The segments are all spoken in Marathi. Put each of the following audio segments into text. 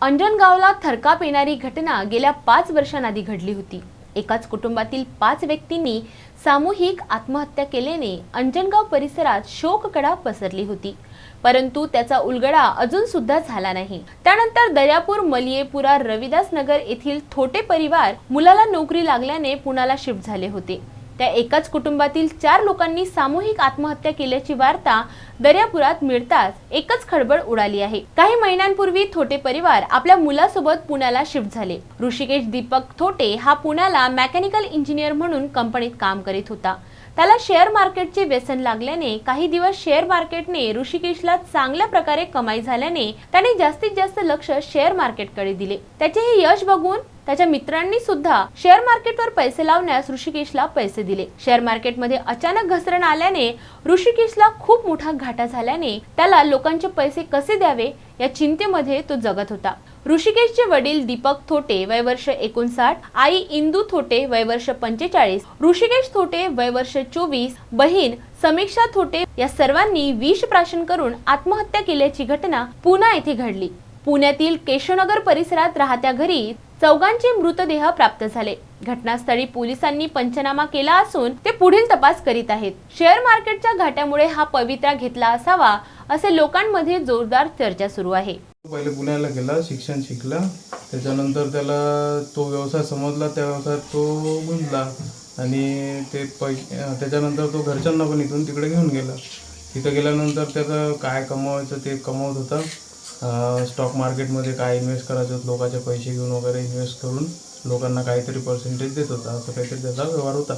अंजनगावला थरकाप येणारी घटना गेल्या पाच वर्षांआधी घडली होती. एकाच कुटुंबातील पाच व्यक्तींनी सामूहिक आत्महत्या केल्याने अंजनगाव परिसरात शोककडा पसरली होती. परंतु त्याचा उलगडा अजून सुद्धा झाला नाही. त्यानंतर दर्यापूर मलियेपुरा रविदास नगर येथील थोटे परिवार मुलाला नोकरी लागल्याने पुण्याला शिफ्ट झाले होते. त्या एकाच कुटुंबातील चार लोकांनी सामूहिक आत्महत्या केल्याची वार्ता दर्यापुरात मिळताच एकच खळबळ उडाली आहे. काही महिन्यांपूर्वी थोटे परिवार आपल्या मुलासोबत पुण्याला शिफ्ट झाले. ऋषिकेश दीपक थोटे हा पुण्याला मेकॅनिकल इंजिनियर म्हणून कंपनीत काम करीत होता. त्याला शेअर मार्केटचे व्यसन लागल्याने काही दिवस शेअर मार्केटने ऋषिकेशला चांगल्या प्रकारे कमाई झाल्याने त्याने जास्तीत जास्त लक्ष शेअर मार्केटकडे दिले. त्याचे हे यश बघून त्याच्या मित्रांनी सुद्धा शेअर मार्केटवर पैसे लावण्यास ऋषिकेशला पैसे दिले. शेअर मार्केटमध्ये अचानक घसरण आल्याने ऋषिकेशला खूप मोठा घाटा झाल्याने त्याला लोकांचे पैसे कसे द्यावे या चिंतेमध्ये तो जगत होता. ऋषिकेशचे वडील दीपक थोटे वय वर्ष एकोणसाठ आई इंदू थोटे वय वर्ष पंचेचाळीस ऋषिकेश थोटे वय वर्ष चोवीस बहीण समीक्षा थोटे या सर्वांनी विष प्राशन करून आत्महत्या केल्याची घटना पुन्हा येथे घडली. पुण्यातील केशवनगर परिसरात राहत्या घरी चौघांचे मृतदेह प्राप्त झाले. घटनास्थळी पोलिसांनी पंचनामा केला असून ते पुढील तपास करीत आहेत. शेअर मार्केटच्या घाट्यामुळे हा पवित्रा घेतला असावा असे लोकांमध्ये जोरदार चर्चा सुरू आहे. पहिले पुण्याला गेला शिक्षण शिकला. त्याच्यानंतर त्याला तो व्यवसाय समजला त्या व्यवसायात तो गुंतला. आणि ते पैसे त्याच्यानंतर तो घरच्यांना पण इथून तिकडे घेऊन गेला. तिथं गेल्यानंतर त्याचं काय कमवायचं ते कमवत होता. स्टॉक मार्केटमध्ये काय इन्व्हेस्ट करायचं होतं, लोकांचे पैसे घेऊन वगैरे इन्व्हेस्ट करून लोकांना काहीतरी पर्सेंटेज देत होता. असं काहीतरी त्याचा व्यवहार होता.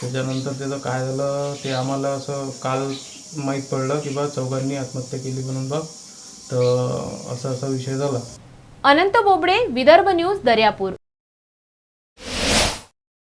त्याच्यानंतर त्याचं काय झालं ते आम्हाला असं काल माहीत पडलं की बा चौघांनी आत्महत्या केली म्हणून बा तर असा असा विषय झाला. अनंत बोबडे विदर्भ न्यूज दर्यापूर.